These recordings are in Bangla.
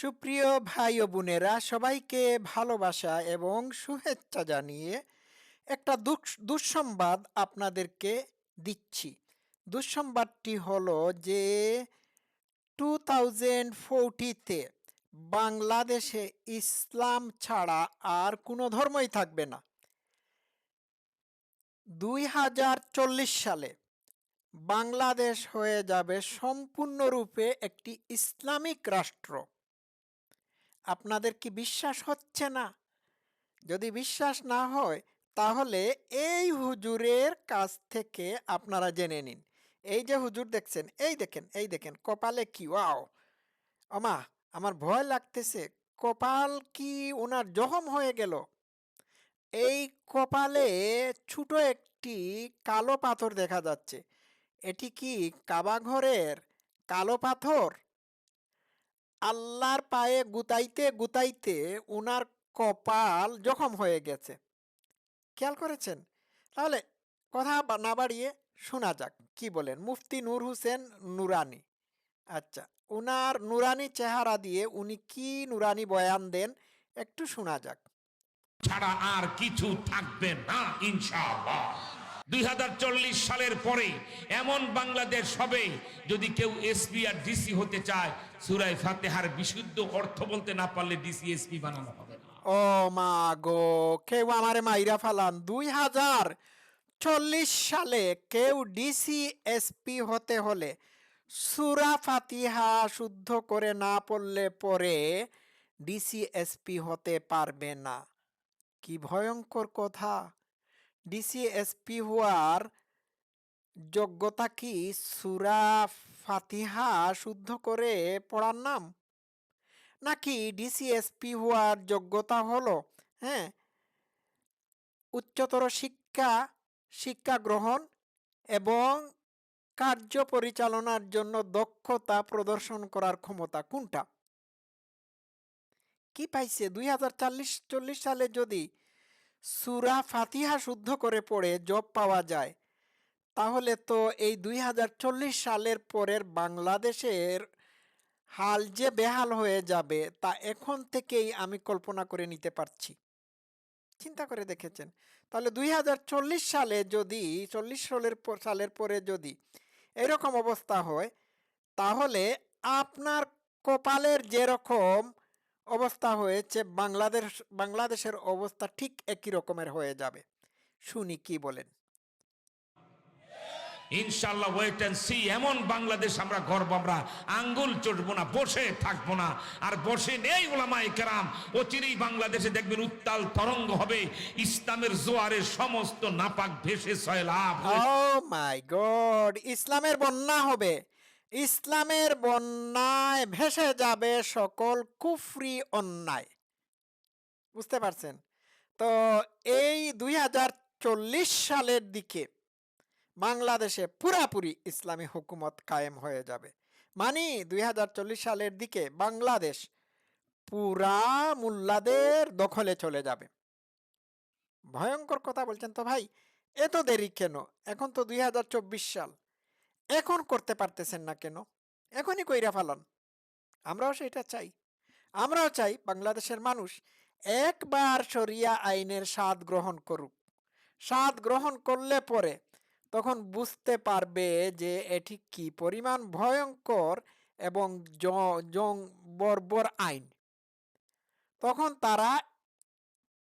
সুপ্রিয় ভাই ও বোনেরা, সবাইকে ভালোবাসা এবং শুভেচ্ছা জানিয়ে একটা দুঃস- দুঃসংবাদ আপনাদেরকে দিচ্ছি। দুঃসংবাদটি হলো যে, টু থাউজেন্ড ফোরটিতে বাংলাদেশে ইসলাম ছাড়া আর কোনো ধর্মই থাকবে না। দুই হাজার চল্লিশ সালে বাংলাদেশ হয়ে যাবে সম্পূর্ণরূপে একটি ইসলামিক রাষ্ট্র। আপনাদের কি বিশ্বাস হচ্ছে না? যদি বিশ্বাস না হয়, তাহলে এই হুজুরের কাছ থেকে আপনারা জেনে নিন। এই যে হুজুর দেখছেন, এই দেখেন এই দেখেন, কপালে কি, ওয়াও! আমা আমার ভয় লাগতেছে, কপাল কি ওনার জখম হয়ে গেল? এই কপালে ছোট একটি কালো পাথর দেখা যাচ্ছে। এটি কি কাবা ঘরের কালো পাথর? আল্লাহর পায়ে গুতাইতে গুতাইতে উনার কপাল জখম হয়ে গেছে। খেয়াল করেছেন? তাহলে কথা না বাড়িয়ে শোনা যাক, কি বলেন? মুফতি নূর হোসেন নুরানি। আচ্ছা উনার নুরানি চেহারা দিয়ে উনি কি নুরানি বয়ান দেন? একটু শোনা যাক। ছাড়া আর কিছু থাকবে না, ইনশাআল্লাহ। দুই হাজার চল্লিশ সালের পরে এমন বাংলাদেশ হবে যদি কেউ এসপি আর ডিসি হতে চায়। সুরাই ফাতেহার বিশুদ্ধ অর্থ বলতে না পারলে ডিসি, এসপি বানানো হবে ও মা গো, কেউ আমারে মাইরা ফালান। দুই হাজার চল্লিশ সালে কেউ ডিসি, এসপি হতে হলে সুরা ফাতিহা শুদ্ধ করে না পড়লে পরে ডিসি, এসপি হতে পারবে না। কি ভয়ঙ্কর কথা। ডিসি এসপি হওয়ার যোগ্যতা কি? সুরা ফাতিহা শুদ্ধ করে পড়ার নাম? নাকি ডিসিএসপি হওয়ার যোগ্যতা হলো হ্যাঁ উচ্চতর শিক্ষা শিক্ষা গ্রহণ এবং কার্য পরিচালনার জন্য দক্ষতা প্রদর্শন করার ক্ষমতা কোনটা? কি পাইছে? দুই হাজার চল্লিশ সালে যদি সুরা ফাতিহা শুদ্ধ করে পড়ে জব পাওয়া যায়। তাহলে তো এই দুই হাজার চল্লিশ সালের পরের বাংলাদেশের হাল যে বেহাল হয়ে যাবে, তা এখন থেকেই আমি কল্পনা করে নিতে পারছি। চিন্তা করে দেখেছেন? তাহলে দুই হাজার চল্লিশ সালে যদি, চল্লিশ সালের সালের পরে যদি এরকম অবস্থা হয়, তাহলে আপনার কপালের যেরকম অবস্থা হয়েছে বাংলাদেশ বাংলাদেশের অবস্থা ঠিক একই রকমের হয়ে যাবে। শুনি কি বলেন? ইনশাআল্লাহ ওয়েট অ্যান্ড সি এমন বাংলাদেশ আমরা গর্ব আমরা আঙ্গুল চটবো না বসে থাকব না। আর বসে নেই ওলামাই কেরাম অচিরেই বাংলাদেশে দেখবেন উত্তাল তরঙ্গ হবে ইসলামের জোয়ারে সমস্ত নাপাক ভেসে সয়লাভ ও মাই গড ইসলামের বন্যা হবে। ইসলামের বন্যায় ভেসে যাবে সকল কুফরি অন্যায়। বুঝতে পারছেন? তো এই দুই হাজার চল্লিশ সালের দিকে বাংলাদেশে পুরাপুরি ইসলামী হুকুমত কায়েম হয়ে যাবে। মানে দুই হাজার চল্লিশ সালের দিকে বাংলাদেশ পুরা মুল্লাদের দখলে চলে যাবে। ভয়ঙ্কর কথা বলছেন তো ভাই এত দেরি কেন? এখন তো দুই হাজার চব্বিশ সাল। এখন করতে পারতেছেন না কেন? এখনই কইরা ফালান। আমরাও সেটা চাই। আমরাও চাই বাংলাদেশের মানুষ একবার শরিয়া আইনের স্বাদ গ্রহণ করুক। স্বাদ গ্রহণ করলে পরে তখন বুঝতে পারবে যে এটি কি পরিমাণ ভয়ঙ্কর এবং জং বর্বর আইন। তখন তারা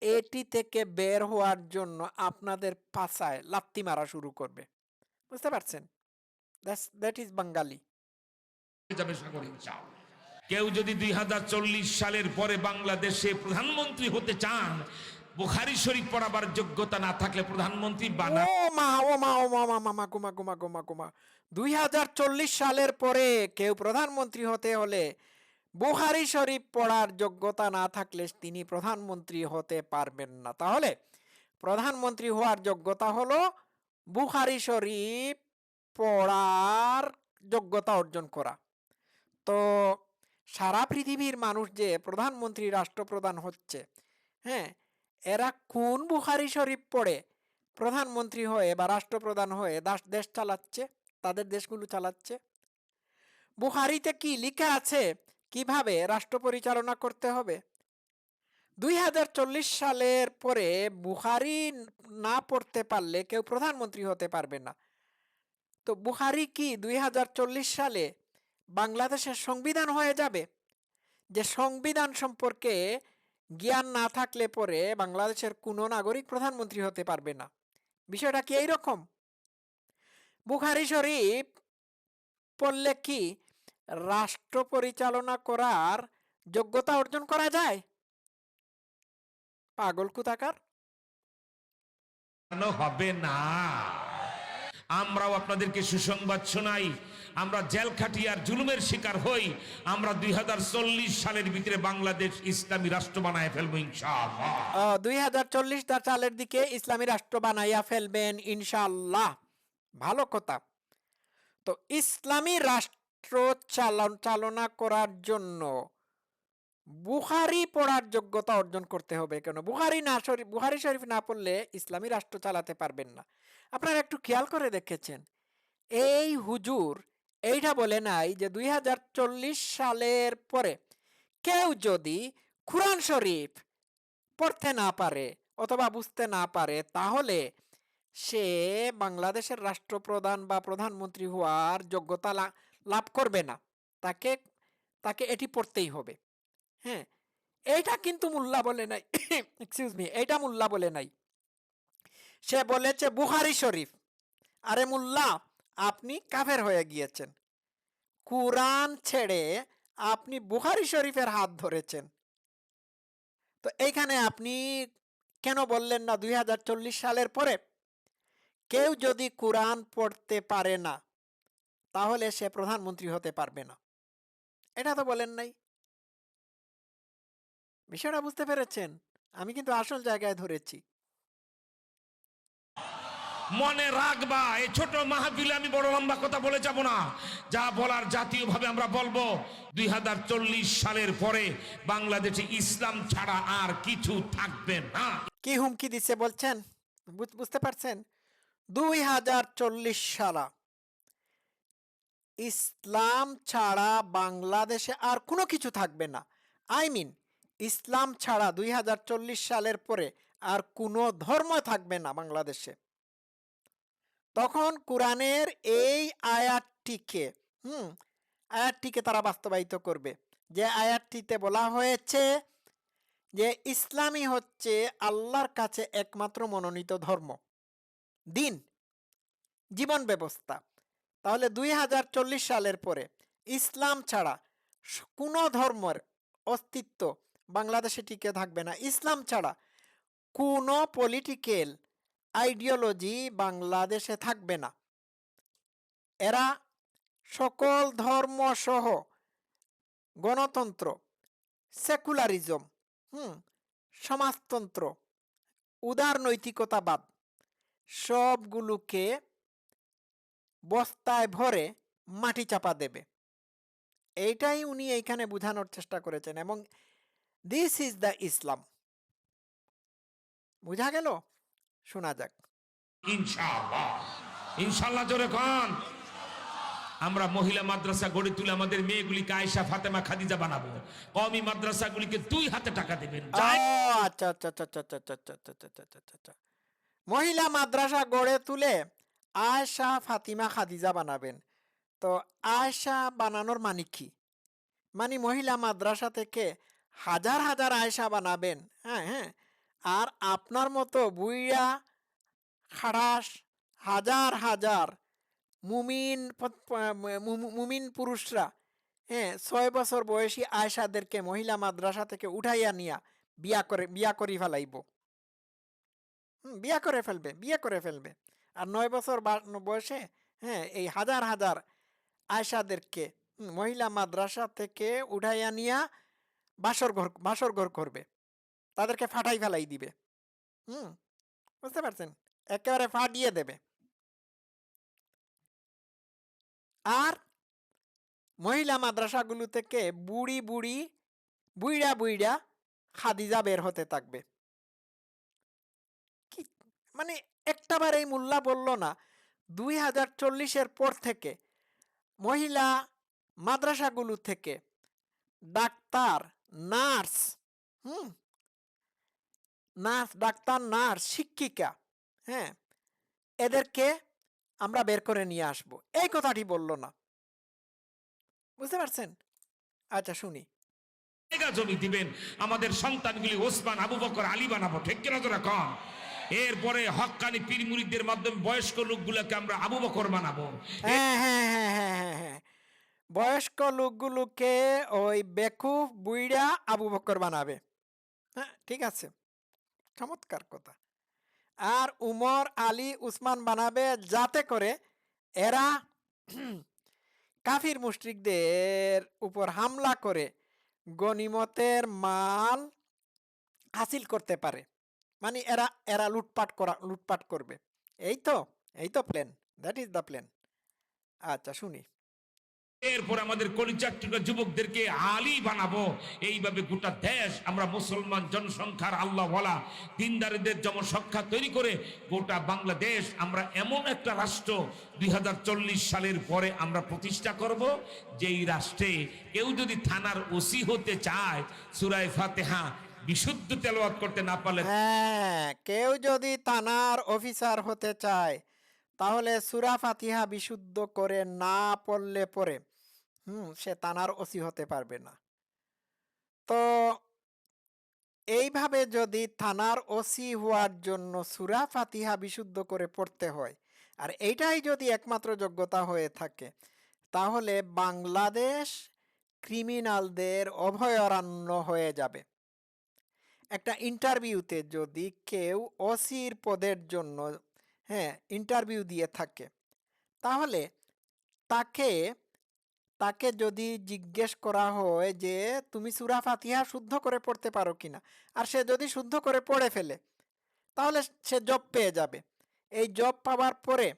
এটি থেকে বের হওয়ার জন্য আপনাদের পাশায় লাত্তি মারা শুরু করবে। বুঝতে পারছেন? দ্যাট ইজ বাঙালি যাবে সাগর ইনশাআল্লাহ। কেউ যদি দুই সালের পরে বাংলাদেশে প্রধানমন্ত্রী হতে চান বুখারি শরীফ পড়াবার যোগ্যতা না থাকলে প্রধানমন্ত্রী বানা ও মা ও মা ও মা মা মা গুমা দুই হাজার চল্লিশ সালের পরে কেউ প্রধানমন্ত্রী হতে হলে বুহারি শরীফ পড়ার যোগ্যতা না থাকলে তিনি প্রধানমন্ত্রী হতে পারবেন না। তাহলে প্রধানমন্ত্রী হওয়ার যোগ্যতা হলো বুখারি শরীফ পড়ার যোগ্যতা অর্জন করা। তো সারা পৃথিবীর মানুষ যে প্রধানমন্ত্রী, রাষ্ট্রপ্রধান হচ্ছে হ্যাঁ এরা কোন বুখারি শরীফ পড়ে, প্রধানমন্ত্রী হয়ে বা রাষ্ট্রপ্রধান হয়ে দাস- দেশ চালাচ্ছে, তাদের দেশগুলো চালাচ্ছে? বুখারিতে কি লেখা আছে কীভাবে রাষ্ট্র পরিচালনা করতে হবে? দুই হাজার চল্লিশ সালের পরে বুহারি না পড়তে পারলে কেউ প্রধানমন্ত্রী হতে পারবে না। তো বুহারি কি দুই হাজার চল্লিশ সালে বাংলাদেশের সংবিধান হয়ে যাবে? যে সংবিধান সম্পর্কে জ্ঞান না থাকলে পরে বাংলাদেশের কোনো নাগরিক প্রধানমন্ত্রী হতে পারবে না। বিষয়টা কি এইরকম? বুখারি শরীফ পড়লে কি রাষ্ট্র পরিচালনা করার যোগ্যতা অর্জন করা যায়? পাগল কুতাকার হবে না? আমরাও আপনাদেরকে সুসংবাদ শোনাই। আমরা জেল খাটিয়ার জুলুমের শিকার হই। আমরা দুই হাজার চল্লিশ সালের ভিতরে বাংলাদেশ ইসলামী রাষ্ট্র বানায় ফেলব ইনশাআল্লাহ। দুই হাজার চল্লিশ সালের দিকে ইসলামী রাষ্ট্র বানাইয়া ফেলবেন ইনশাল্লাহ ভালো কথা। তো ইসলামী রাষ্ট্র চালনা করার জন্য বুখারি পড়ার যোগ্যতা অর্জন করতে হবে কেন? বুখারি না শরীফ বুখারি শরীফ না পড়লে ইসলামী রাষ্ট্র চালাতে পারবেন না। আপনারা একটু খেয়াল করে দেখেছেন। এই হুজুর এইটা বলে নাই যে দুই হাজার চল্লিশ সালের পরে কেউ যদি কুরআন শরীফ পড়তে না পারে অথবা বুঝতে না পারে, তাহলে সে বাংলাদেশের রাষ্ট্রপ্রধান বা প্রধানমন্ত্রী হওয়ার যোগ্যতা লাভ করবে না। তাকে তাকে এটি পড়তেই হবে। হ্যাঁ এইটা কিন্তু মুল্লা বলে নাই। এক্সকিউজ মি এইটা মুল্লা বলে নাই। সে বলেছে, বুখারি শরীফ, আরে মুল্লা, আপনি কাফের হয়ে গিয়েছেন। কুরআন ছেড়ে আপনি বুখারি শরীফের হাত ধরেছেন। তো এইখানে আপনি কেন বললেন না দুই হাজার চল্লিশ সালের পরে? কেউ যদি কোরআন পড়তে পারে না, তাহলে সে প্রধানমন্ত্রী হতে পারবে না। এটা তো বলেন নাই। বিষয়টা বুঝতে পেরেছেন? আমি কিন্তু আসল জায়গায় ধরেছি। মনে রাখবা এই ছোট মাহফিলে আমি বড় লম্বা কথা বলে যাব না। যা বলার জাতীয়ভাবে আমরা বলব দুই হাজার চল্লিশ সালের পরে বাংলাদেশে ইসলাম ছাড়া আর কিছু থাকবে না। কি হুমকি দিচ্ছে বলছেন? বুঝতে পারছেন? দুই হাজার চল্লিশ সালা ইসলাম ছাড়া বাংলাদেশে আর কোনো কিছু থাকবে না। আই মিন ইসলাম ছাড়া দুই হাজার চল্লিশ সালের পরে আর কোনো ধর্ম থাকবে না বাংলাদেশে। তখন কোরআনের এই আয়াতটিকে, হুম, আয়াতটিকে তারা বাস্তবায়িত করবে। যে আয়াতটিতে বলা হয়েছে যে ইসলামই হচ্ছে আল্লাহর কাছে একমাত্র মনোনীত ধর্ম, দিন, জীবন ব্যবস্থা। তাহলে দুই হাজার চল্লিশ সালের পরে ইসলাম ছাড়া কোনো ধর্মের অস্তিত্ব বাংলাদেশে টিকে থাকবে না। ইসলাম ছাড়া কোনো পলিটিক্যাল আইডিওলজি বাংলাদেশে থাকবে না। এরা সকল ধর্ম সহ গণতন্ত্র সেকুলারিজম হুম, সমাজতন্ত্র উদার নৈতিকতাবাদ সবগুলোকে বস্তায় ভরে মাটি চাপা দেবে। এইটাই উনি এইখানে বোঝানোর চেষ্টা করেছেন এবং দিস ইজ দ্য ইসলাম বুঝা গেল শোনা যাক ইনশাআল্লাহ জোরে কন আমরা মহিলা মাদ্রাসা গড়ে তুলে আমাদের মেয়েগুলিকে আয়েশা ফাতেমা খাদিজা বানাবো কওমি মাদ্রাসাগুলিকে দুই হাতে টাকা দেবেন আচ্ছা মহিলা মাদ্রাসা গড়ে তুলে আয়সা ফাতিমা খাদিজা বানাবেন তো আয়সা বানানোর মানে কি মানে মহিলা মাদ্রাসা থেকে হাজার হাজার আয়সা বানাবেন হ্যাঁ হ্যাঁ। আর আপনার মতো বুইয়া খাড়াস, হাজার হাজার মুমিন মুমিন পুরুষরা হ্যাঁ ছয় বছর বয়সী আয়সাদেরকে মহিলা মাদ্রাসা থেকে উঠাইয়া নিয়া বিয়া করে, বিয়া করি ফেলাইব। বিয়া করে ফেলবে, বিয়ে করে ফেলবে। আর নয় বছর বয়সে হ্যাঁ এই হাজার হাজার আয়সাদেরকে মহিলা মাদ্রাসা থেকে উঠাইয়া নিয়া বাসর ঘর বাসর ঘর করবে। তাদেরকে ফাটাই ফেলাই দিবে। হুম, বুঝতে পারছেন? একেবারে ফাটিয়ে দেবে। আর মহিলা মাদ্রাসাগুলো থেকে বুড়ি বুড়ি, বুইড়া বুইড়া খাদিজা বের হতে থাকবে। কি মানে একটাবার এই মোল্লা বলল না, দুই হাজার চল্লিশের পর থেকে মহিলা মাদ্রাসাগুলো থেকে ডাক্তার নার্স হুম? নার্স ডাক্তার নার্স শিক্ষিকা হ্যাঁ? এদেরকে আমরা বের করে নিয়ে আসব। এই কথাটি বলল না। বুঝতে পারছেন? আচ্ছা শুনি। জায়গা জমি দিবেন আমাদের সন্তানগুলি ওসমান আবু বকর আলী বানাবো ঠিক কিনা তোরা কন? এরপরে হক্কানি পীর মুরিদদের মাধ্যমে বয়স্ক লোকগুলোকে আমরা আবু বকর বানাবো। হ্যাঁ হ্যাঁ হ্যাঁ হ্যাঁ হ্যাঁ হ্যাঁ। বয়স্ক লোকগুলোকে ওই বেকুফ বুইড়া, আবু বকর বানাবে। হ্যাঁ ঠিক আছে। চমৎকার কথা। আর উমর আলী উসমান বানাবে যাতে করে এরা কাফির মুশরিকদের উপর হামলা করে গনিমতের মাল হাসিল করতে পারে। মানে এরা এরা লুটপাট করা, লুটপাট করবে। এই তো এই তো plan that is the plan আচ্ছা শুনি। এরপর আমাদের কলিচাট্টুকা যুবকদেরকে আলী বানাবো। এইভাবে গোটা দেশ, আমরা মুসলমান জনসংখ্যার আল্লাহ বলা দিনদারিদের জনসংখ্যা তৈরি করে গোটা বাংলাদেশ, আমরা এমন একটা রাষ্ট্র দুই হাজার চল্লিশ সালের পরে আমরা প্রতিষ্ঠা করব, যেই রাষ্ট্রে কেউ যদি থানার ওসি হতে চায়, সুরায় ফাতেহা বিশুদ্ধ তেলাওয়াত করতে না পারলে হ্যাঁ কেউ যদি থানার অফিসার হতে চায় তাহলে সুরা ফাতিহা বিশুদ্ধ করে না পড়লে পরে, হুম, সে থানার ওসি হতে পারবে না। তো এইভাবে যদি থানার ওসি হওয়ার জন্য সুরা ফাতিহা বিশুদ্ধ করে পড়তে হয়, আর এইটাই যদি একমাত্র যোগ্যতা হয়ে থাকে, তাহলে বাংলাদেশ ক্রিমিনালদের অভয়ারণ্য হয়ে যাবে। একটা ইন্টারভিউতে যদি কেউ ওসির পদের জন্য হ্যাঁ ইন্টারভিউ দিয়ে থাকে। তাহলে তাকে তাকে যদি জিজ্ঞেস করা হয় যে, তুমি সুরা ফাতিহা শুদ্ধ করে পড়তে পারো কিনা আর সে যদি শুদ্ধ করে পড়ে ফেলে, তাহলে সে জব পেয়ে যাবে। এই জব পাওয়ার পরে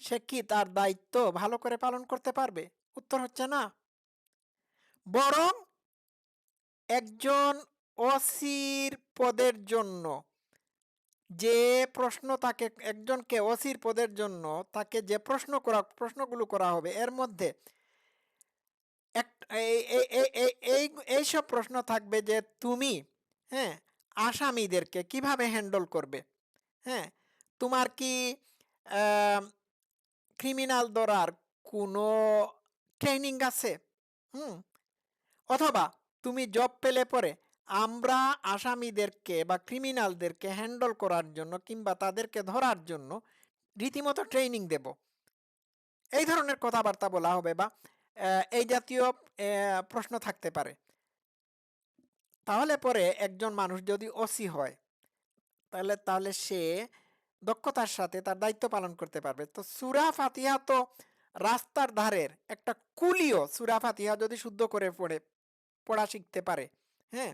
সে কি তার দায়িত্ব ভালো করে পালন করতে পারবে? উত্তর হচ্ছে না। বরং একজন অসির পদের জন্য যে প্রশ্ন তাকে একজনকে অসির পদের জন্য তাকে যে প্রশ্ন করা, প্রশ্নগুলো করা হবে, এর মধ্যে এক এই- এই- এই- এই- এই এইসব প্রশ্ন থাকবে যে তুমি হ্যাঁ আসামিদেরকে কীভাবে হ্যান্ডল করবে হ্যাঁ তোমার কি ক্রিমিনাল ধরার কোনো ট্রেনিং আছে? হুম, অথবা তুমি জব পেলে পরে আমরা আসামিদেরকে বা ক্রিমিনালদেরকে হ্যান্ডল করার জন্য কিংবা তাদেরকে ধরার জন্য রীতিমতো ট্রেনিং দেব। এই ধরনের কথাবার্তা বলা হবে বা এই জাতীয় প্রশ্ন থাকতে পারে। তাহলে পরে একজন মানুষ যদি ওসি হয়, তাহলে তাহলে সে দক্ষতার সাথে তার দায়িত্ব পালন করতে পারবে। তো সুরা ফাতিহা তো রাস্তার ধারের একটা কুলিও সুরা ফাতিহা যদি শুদ্ধ করে পড়ে, পড়া শিখতে পারে হ্যাঁ?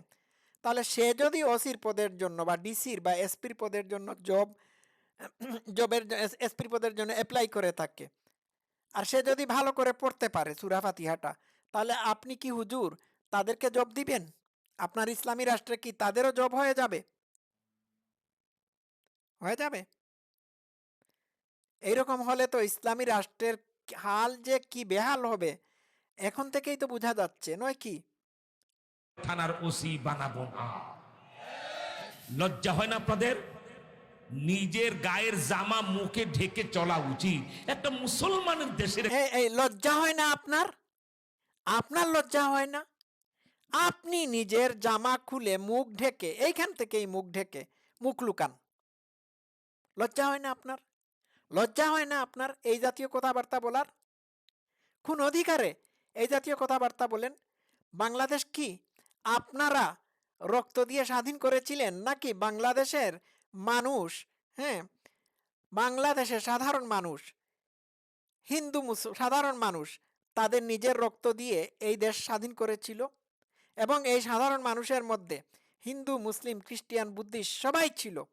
তাহলে সে যদি ওসির পদের জন্য বা ডিসির বা এসপির পদের জন্য জব, জবের এসপির পদের জন্য অ্যাপ্লাই করে থাকে, আর সে যদি ভালো করে পড়তে পারে সুরা ফাতিহাটা, তাহলে আপনি কি হুজুর তাদেরকে জব দিবেন? আপনার ইসলামী রাষ্ট্রে কি তাদেরও জব হয়ে যাবে? হয়ে যাবে? এইরকম হলে তো ইসলামী রাষ্ট্রের হাল যে কি বেহাল হবে, এখন থেকেই তো বোঝা যাচ্ছে, নয় কি? থানার ওসি বানাবো না। লজ্জা হয় না আপনাদের? নিজের গায়ের জামা মুখে ঢেকে চলা উচিত। একটা মুসলমানের দেশের এই লজ্জা হয় না আপনার? আপনার লজ্জা হয় না? আপনি নিজের জামা খুলে মুখ ঢেকে, এইখান থেকেই মুখ ঢেকে মুখ লুকান। লজ্জা হয় না আপনার? লজ্জা হয় না আপনার এই জাতীয় কথাবার্তা বলার? কোন অধিকারে এই জাতীয় কথাবার্তা বলেন? বাংলাদেশ কি আপনারা রক্ত দিয়ে স্বাধীন করেছিলেন নাকি বাংলাদেশের মানুষ হ্যাঁ? বাংলাদেশের সাধারণ মানুষ, হিন্দু সাধারণ মানুষ, তাদের নিজের রক্ত দিয়ে এই দেশ স্বাধীন করেছিল? এবং এই সাধারণ মানুষের মধ্যে হিন্দু, মুসলিম, খ্রিস্টিয়ান, বুদ্ধিস্ট সবাই ছিল,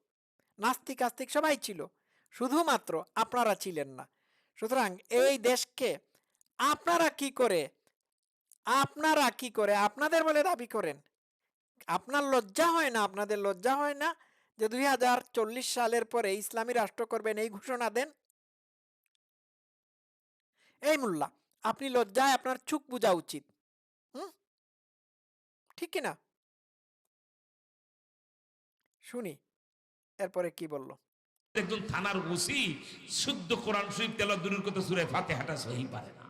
নাস্তিক, আস্তিক সবাই ছিল, শুধুমাত্র আপনারা ছিলেন না। সুতরাং এই দেশকে আপনারা কি করে আপনারা কি করে? আপনাদের বলে দাবি করেন। আপনার লজ্জা হয় না? আপনাদের লজ্জা হয় না যে দুই হাজার চল্লিশ সালের পরে ইসলামী রাষ্ট্র করবেন এই ঘোষণা দেন? এই মোল্লা, আপনি লজ্জায় আপনার চুক বোঝা উচিত। হুম? ঠিক কি না শুনি, এরপরে কি বলল? একজন থানার ওসি শুদ্ধ কোরআন শরীফ তেলা দূরের কথা সুরে ফাতেহাটা সহি পারে না।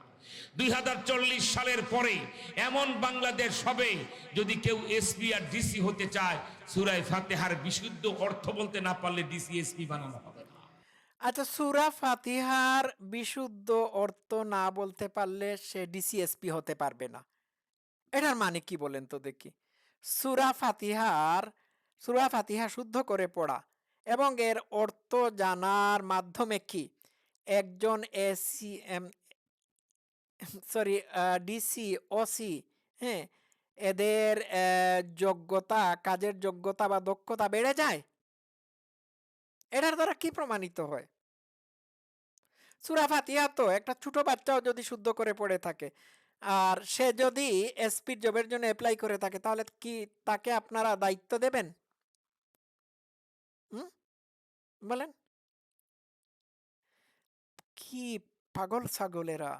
দুই হাজার চল্লিশ সালের পরে এমন বাংলাদেশ হবে যদি কেউ এসপি আর ডিসি হতে চায়। সুরায় ফাতেহার বিশুদ্ধ অর্থ বলতে না পারলে ডিসি, এসপি বানানো হবে না। আচ্ছা সুরা ফাতিহার বিশুদ্ধ অর্থ না বলতে পারলে সে ডিসিএসপি হতে পারবে না। এটার মানে কি বলেন তো দেখি? সুরা ফাতিহার, সুরা ফাতিহা শুদ্ধ করে পড়া এবং এর অর্থ জানার মাধ্যমে কি? একজন এসি সরি ডিসি ওসি হ্যাঁ? এদের যোগ্যতা, কাজের যোগ্যতা বা দক্ষতা বেড়ে যায়? এটার দ্বারা কি প্রমাণিত হয়? সুরা ফাতিহা তো একটা ছোট বাচ্চাও যদি শুদ্ধ করে পড়ে থাকে, আর সে যদি এসপির জবের জন্য অ্যাপ্লাই করে থাকে, তাহলে কি তাকে আপনারা দায়িত্ব দেবেন? হুম? বলেন। কি পাগল ছাগলেরা?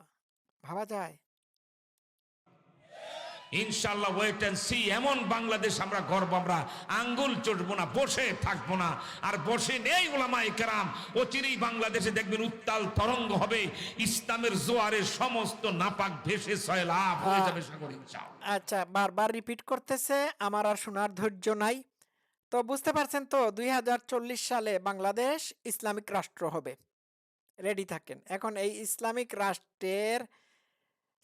ভাবা যায়? ইনশাল্লাহ ওয়েট অ্যান্ড সি এমন বাংলাদেশ আমরা গর্ব আমরা আঙ্গুল চটবো না বসে থাকব না। আর বসে নেই ওলামাই কেরাম অচিরেই বাংলাদেশে দেখবেন উত্তাল তরঙ্গ হবে ইসলামের জোয়ারের সমস্ত নাপাক ভেসে সয়লাভ হয়ে যাবে সাগর আচ্ছা বারবার রিপিট করতেছে আমার আর শোনার ধৈর্য নাই। তো বুঝতে পারছেন তো দুই হাজার চল্লিশ সালে বাংলাদেশ ইসলামিক রাষ্ট্র হবে। রেডি থাকেন। এখন এই ইসলামিক রাষ্ট্রের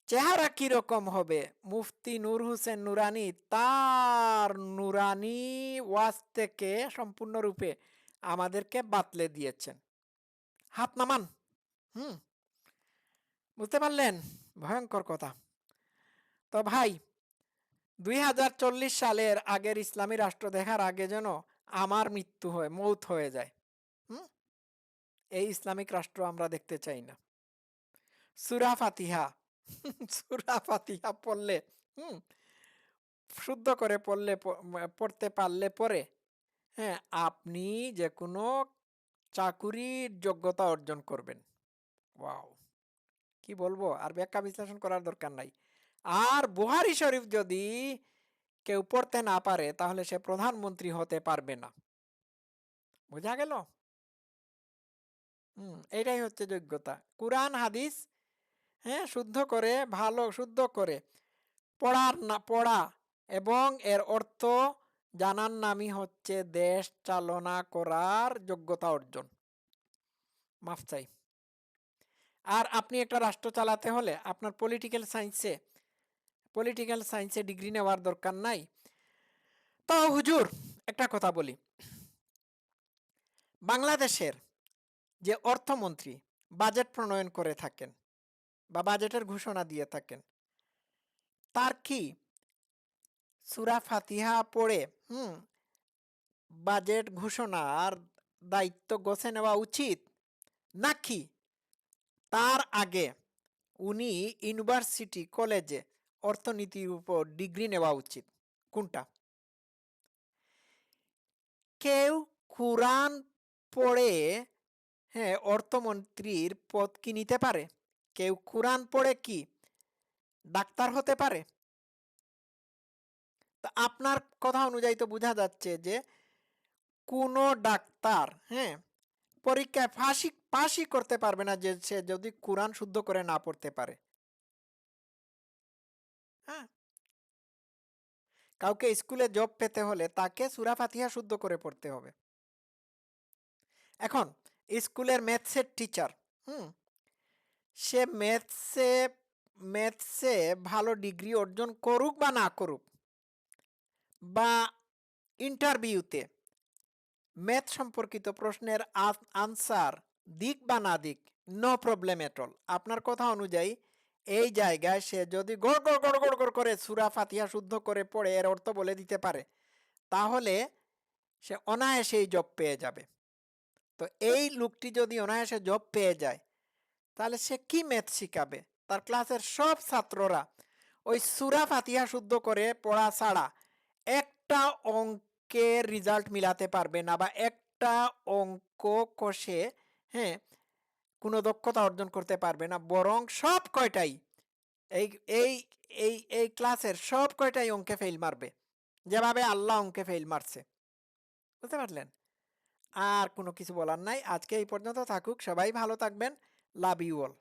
চেহারা কীরকম হবে? মুফতি নূর হোসেন নুরানি তার নুরানি ওয়াজ থেকে সম্পূর্ণরূপে আমাদেরকে বাতলে দিয়েছেন। হাত নামান। হুম। বুঝতে পারলেন? ভয়ঙ্কর কথা। তো ভাই, দুই হাজার চল্লিশ সালের আগের ইসলামী রাষ্ট্র দেখার আগে যেন আমার মৃত্যু হয়, মৌত হয়ে যায়। হুম? এই ইসলামিক রাষ্ট্র আমরা দেখতে চাই না। সুরা ফাতিহা। সুরা ফাতিহা পড়লে হুম? শুদ্ধ করে পড়লে পড়তে পারলে পরে হ্যাঁ আপনি যে কোনো চাকুরির যোগ্যতা অর্জন করবেন। ওয়াও! কি বলব? আর ব্যাখ্যা বিশ্লেষণ করার দরকার নাই। আর বুহারি শরীফ যদি কেউ পড়তে না পারে, তাহলে সে প্রধানমন্ত্রী হতে পারবে না। বোঝা গেল? হুম এটাই হচ্ছে যোগ্যতা। কোরআন, হাদিস হ্যাঁ শুদ্ধ করে, ভালো, শুদ্ধ করে। পড়ার না, পড়া। এবং এর অর্থ জানার নামই হচ্ছে দেশ চালনা করার যোগ্যতা অর্জন। মাফ চাই। আর আপনি একটা রাষ্ট্র চালাতে হলে আপনার পলিটিক্যাল সায়েন্সে পলিটিক্যাল সায়েন্সে ডিগ্রি নেওয়ার দরকার নাই। তো হুজুর, একটা কথা বলি। বাংলাদেশের যে অর্থমন্ত্রী বাজেট প্রণয়ন করে থাকেন বা বাজেটের ঘোষণা দিয়ে থাকেন। তার কি? সুরা ফাতিহা পড়ে, হুম, বাজেট ঘোষণার দায়িত্ব গোছে নেওয়া উচিত? নাকি তার আগে উনি ইউনিভার্সিটি, কলেজে অর্থনীতির উপর ডিগ্রি নেওয়া উচিত। কোনটা? কেউ কোরআন পড়ে হ্যাঁ অর্থমন্ত্রীর পদ কি নিতে পারে? কেউ কোরআন পড়ে কি? ডাক্তার হতে পারে? তা আপনার কথা অনুযায়ী তো বোঝা যাচ্ছে যে, কোনো ডাক্তার হ্যাঁ পরীক্ষায় ফাঁসি পাশই করতে পারবে না যে সে যদি কোরআন শুদ্ধ করে না পড়তে পারে। হ্যাঁ। কাউকে স্কুলে জব পেতে হলে তাকে সুরা ফাতিহা শুদ্ধ করে পড়তে হবে। এখন, স্কুলের ম্যাথসের টিচার হুম সে ম্যাথসে ম্যাথসে ভালো ডিগ্রি অর্জন করুক বা না করুক, বা ইন্টারভিউতে ম্যাথ সম্পর্কিত প্রশ্নের আনসার দিক বা না দিক নো প্রবলেম এট অল আপনার কথা অনুযায়ী এই জায়গায় সে যদি গড় গড় গড় গড় গড় করে সুরা ফাতিহা শুদ্ধ করে পড়ে, এর অর্থ বলে দিতে পারে, তাহলে সে অনায়াসেই জব পেয়ে যাবে। তো এই লোকটি যদি অনায়াসে জব পেয়ে যায় তাহলে সে কি ম্যাথ শিখাবে? তার ক্লাসের সব ছাত্ররা ওই সুরা ফাতিহা শুদ্ধ করে পড়া ছাড়া একটা অঙ্কের রেজাল্ট মিলাতে পারবে না বা একটা অঙ্ক কষে হ্যাঁ কোনো দক্ষতা অর্জন করতে পারবে না। বরং সব কয়টাই এই এই এই এই ক্লাসের সব কয়টাই অঙ্কে ফেল মারবে। যেভাবে আল্লাহ অঙ্কে ফেল মারছে। বুঝতে পারলেন? আর কোনো কিছু বলার নাই। আজকে এই পর্যন্ত থাকুক। সবাই ভালো থাকবেন। Love you all